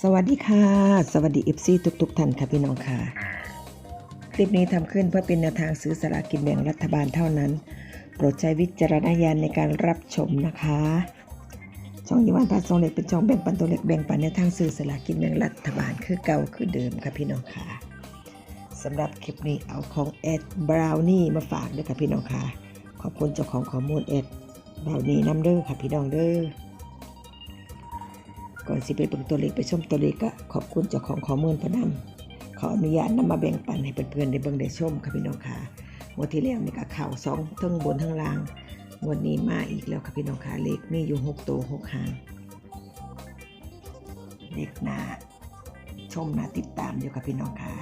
สวัสดีค่ะ สวัสดีเอฟซีทุกๆท่านค่ะพี่น้องค่ะ คลิปนี้ทำขึ้นเพื่อเป็นแนวทางซื้อสลากกินแบ่งรัฐบาลเท่านั้น โปรดใช้วิจารณญาณในการรับชมนะคะ ช่องยีวันพาสองเล็กเป็นช่องแบ่งปันตัวเล็กแบ่งปันในวทางซื้อสลากกินแบ่งรัฐบาลคือเก่าคือเดิมค่ะพี่น้องค่ะสำหรับคลิปนี้เอาของเอ็ดบราวนี่มาฝากด้วยค่ะพี่น้องค่ะ ขอบคุณเจ้าของข้อมูลเอ็ดบราวนี่น้ำเด้อค่ะพี่น้องเด้อ ก่อนสิไปเบิ่งตัวเลขไปชมตัวเลขก็ขอบคุณเจ้าของข้อมูลพะนำขออนุญาตนำมาแบ่งปันให้เพื่อนๆได้เบิ่งได้ชมค่ะพี่น้องค่ะงวดที่แล้วนี่ก็เข่าสองทั้งบนทั้งล่างงวดนี้มาอีกแล้วค่ะพี่น้องค่ะเลขมีอยู่หกตัวหกหางเลขหน้าชมหนาติดตามอยู่ค่ะพี่น้องค่ะ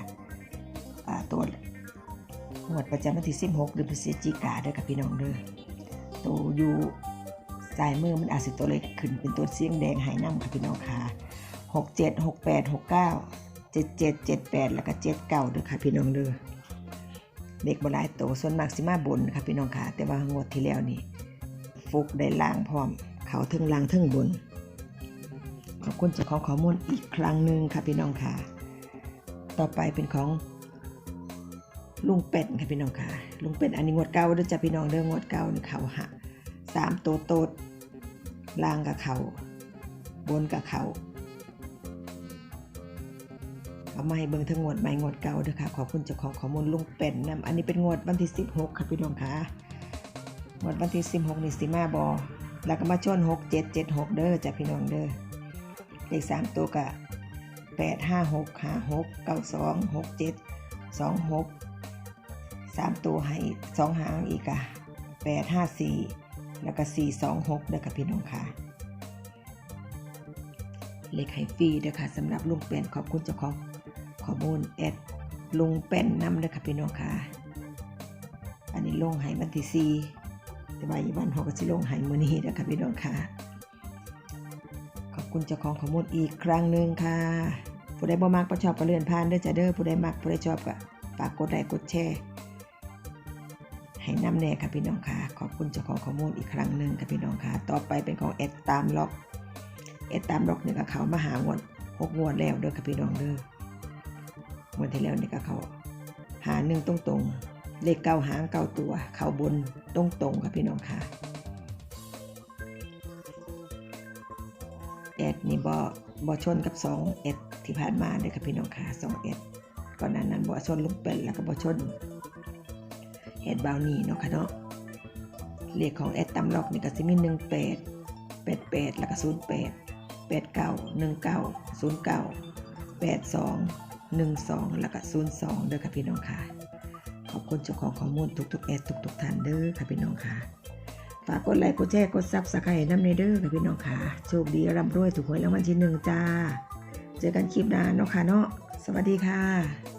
อ่าตัวงวดประจำวันที่16เดือนพฤศจิกาเด้อค่ะพี่น้องเด้อตัวอยู่ สายมือมันอาจสิตัวเล็กขึ้นเป็นตัวเสียงแดงหายน้ำค่ะพี่น้องค่ะหกเจ็ดหกแปดหกเก้าเจ็ดเจ็ดเจ็ดแปดแล้วก็เจ็ดเก้าด้อค่ะพี่น้องเด้อเด็กบหลายโตส่วนมากสิมาบนค่ะพี่น้องค่ะ แต่ว่างวดที่แล้วนี่ฟุกได้ล่างพร้อม เขาทึ่งล่างทึ่งบน ขอบคุณเจ้าของข้อมูลอีกครั้งหนึ่งค่ะพี่น้องค่ะ ต่อไปเป็นของลุงเป็ดค่ะพี่น้องค่ะลุงเป็ดอันนี้งวดเก่าด้อจ้ะพี่น้องเด้องวดเก่านี่เขาหะ สามตัวโตดล่างกับเขาบนกับเขาเอามาให้เบิ่งทั้งงวดใหม่งวดเก่าเด้อค่ะ ขอบคุณเจ้าของข้อมูลลุงเป็ดนํอันนี้เป็นงวดวันที่ 16 ค่ะพี่น้องค่ะงวดวันที่ 16นี่สิมาบอแล้วก็มาชน6 7 7 6 เด้อจ้ะพี่น้องเด้อเลขสามตัวก็8 5 6 5 6 9 2 6 7สองหกสามตัวให้สองหางอีกอะแปดห้าสี่ แล้วก็สี่สองหกเด้อค่ะพี่น้องค่ะเลขไฮฟรีเด้อค่ะสำหรับลุงเป็นขอบคุณเจ้าของข้อมูลแอดลุงเป็นน้ำเด้อค่ะพี่น้องค่ะอันนี้ลงให้วันที่สี่แต่ว่าอีวันเขาก็สิลงให้มื้อนี้เด้อค่ะพี่น้องค่ะขอบคุณเจ้าของข้อมูลอีกครั้งหนึ่งค่ะผู้ใดบ่มักบ่ชอบก็เลื่อนผ่านเด้อจ้ะเด้อผู้ใดมักผู้ใดชอบก็ฝากกดไลค์กดแชร์ ให้น้ำแน่ค่ะพี่น้องค่ะ ขอบคุณเจ้าของข้อมูลอีกครั้งหนึ่งค่ะพี่น้องค่ะ ต่อไปเป็นของเอ็ดตามล็อกเอ็ดตามล็อกเนี่ยก็เขามาหางวดหกงวดแล้วเด้อค่ะพี่น้องเด้องวดที่แล้วเนี่ยก็เขาหาหนึ่งตรงตรงเลขเก้าหางเก้าตัว เขาบนตรงตรงค่ะพี่น้องค่ะเอ็ดนี่บ่บ่ชนกับ2เอ็ดที่ผ่านมาเด้อค่ะพี่น้องค่ะ2เอ็ดก่อนหนั้นนั้นบ่ชนลุงเป็ดแล้วก็บ่ชน เอ็ดบาวนี่เนาะค่ะเนาะเลขของเอ็ดตำล็อกนี่ก็สิมี18 88 แล้วก็ 08 89 19 09 82 12 แล้วก็ 02 เด้อค่ะพี่น้องค่ะ ขอบคุณเจ้าของข้อมูลทุกๆเอ็ดทุกๆท่านเด้อค่ะพี่น้องค่ะ ฝากกดไลค์กดแชร์กดซับสไครต์น้ำในเด้อค่ะพี่น้องค่ะ โชคดีร่ำรวยถูกหวยรางวัลที่หนึ่งจ้า เจอกันคลิปหน้าเนาะค่ะเนาะ สวัสดีค่ะ